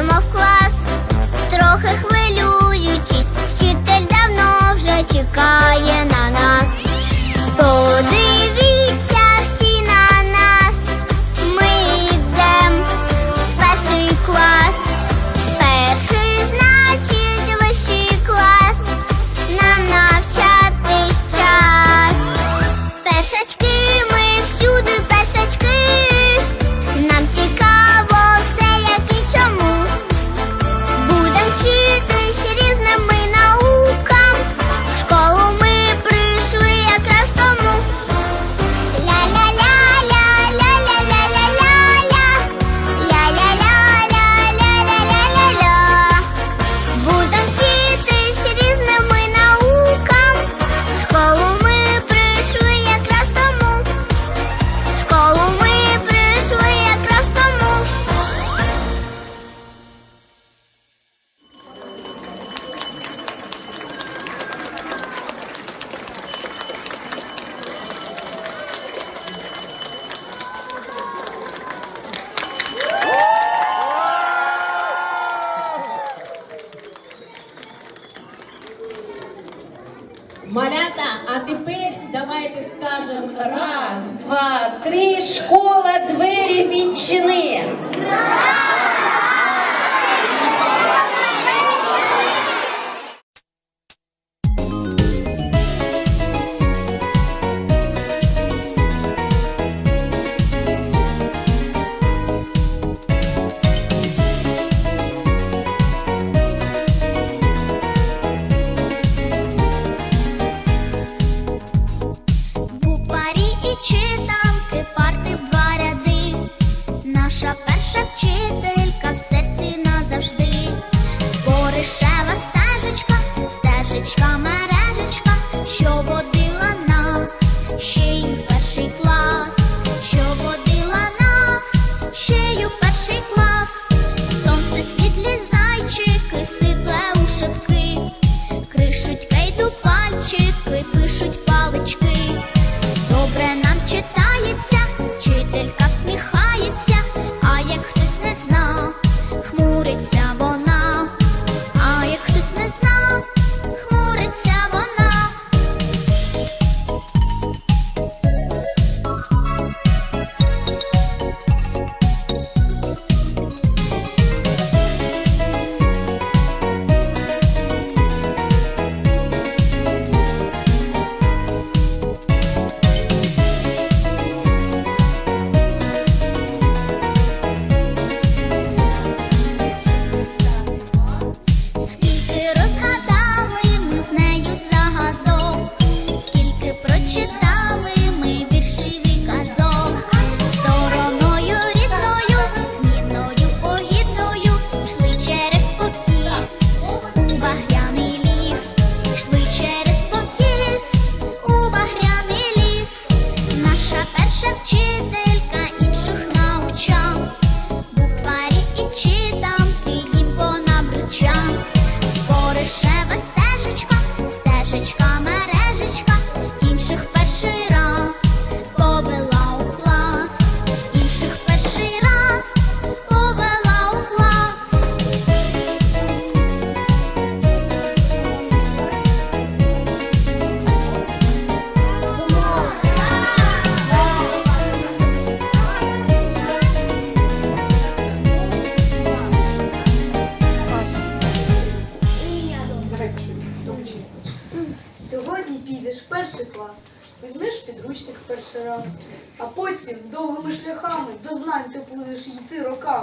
йдемо в клас, трохи хвилюючись, вчитель давно вже чекає на нас. Подивіться Малята, а тепер давайте скажемо раз, два, три, школа, двері відчини. She.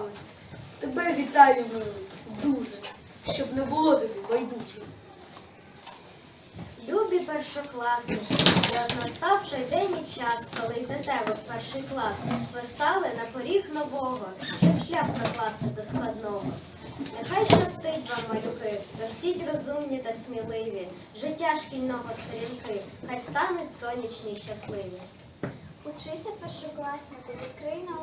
Йти. Тебе вітаю, милий, дуже, щоб не було тобі байдуже. Любі першокласники, от настав той день і час, коли йдете ви в перший клас. Ви стали на поріг нового, щоб шлях прокласти до складного. Нехай щастить вам, малюки, ростіть розумні та сміливі, життя шкільного сторінки, хай стануть сонячні й щасливі. Учися першокласнику, відкрий світ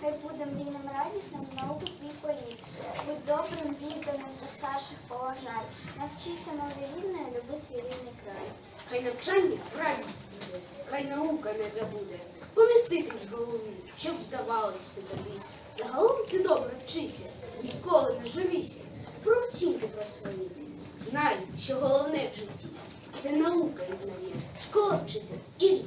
хай буде мрійним радісним науку твій політ. Будь добрим, відданим та старших поважай. Навчися мови рідної, люби свій рідний край. Хай навчання радість буде, хай наука не забуде. Поміститись в голові, щоб вдавалось все тобі. Загалом ти добре вчися, ніколи не журися. Про оцінки про свої. Знай, що головне в житті це наука і знання, школа вчитель і.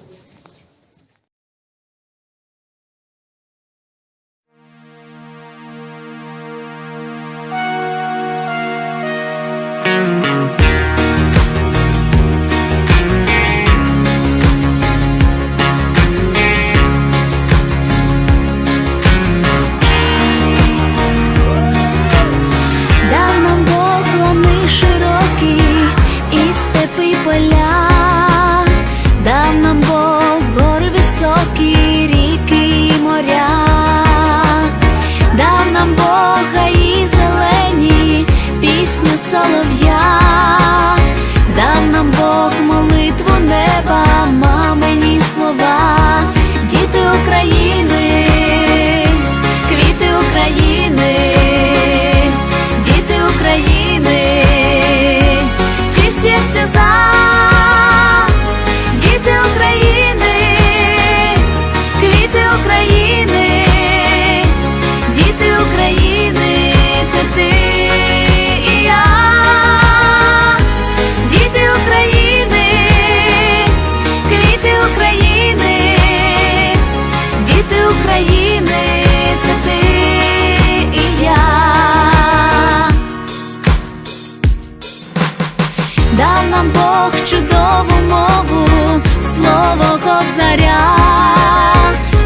чудову мову, слово ковзаря,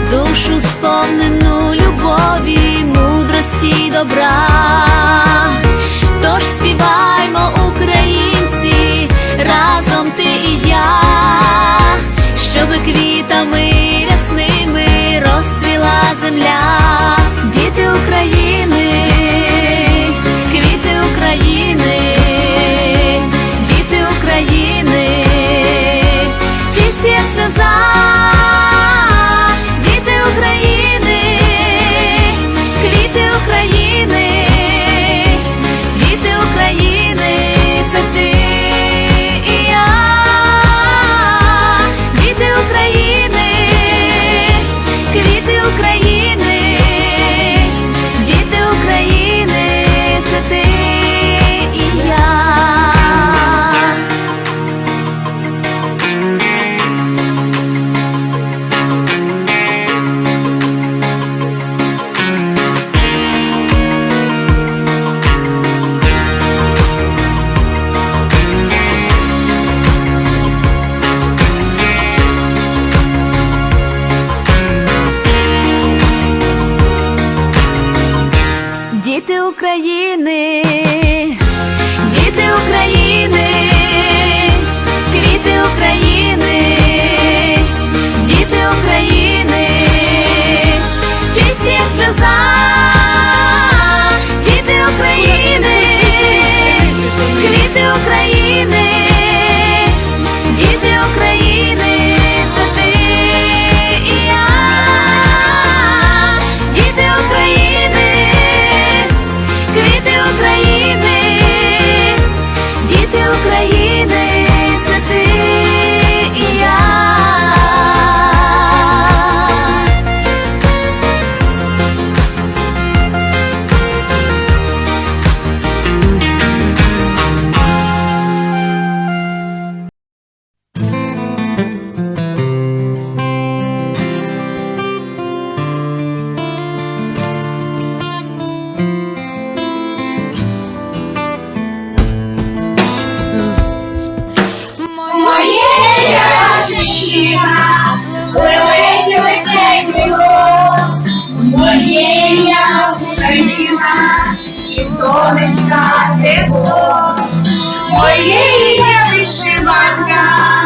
душу сповнену любові, мудрості й добра, тож співаймо Україну. Нема і сонечка тепло, моєї вишиванка.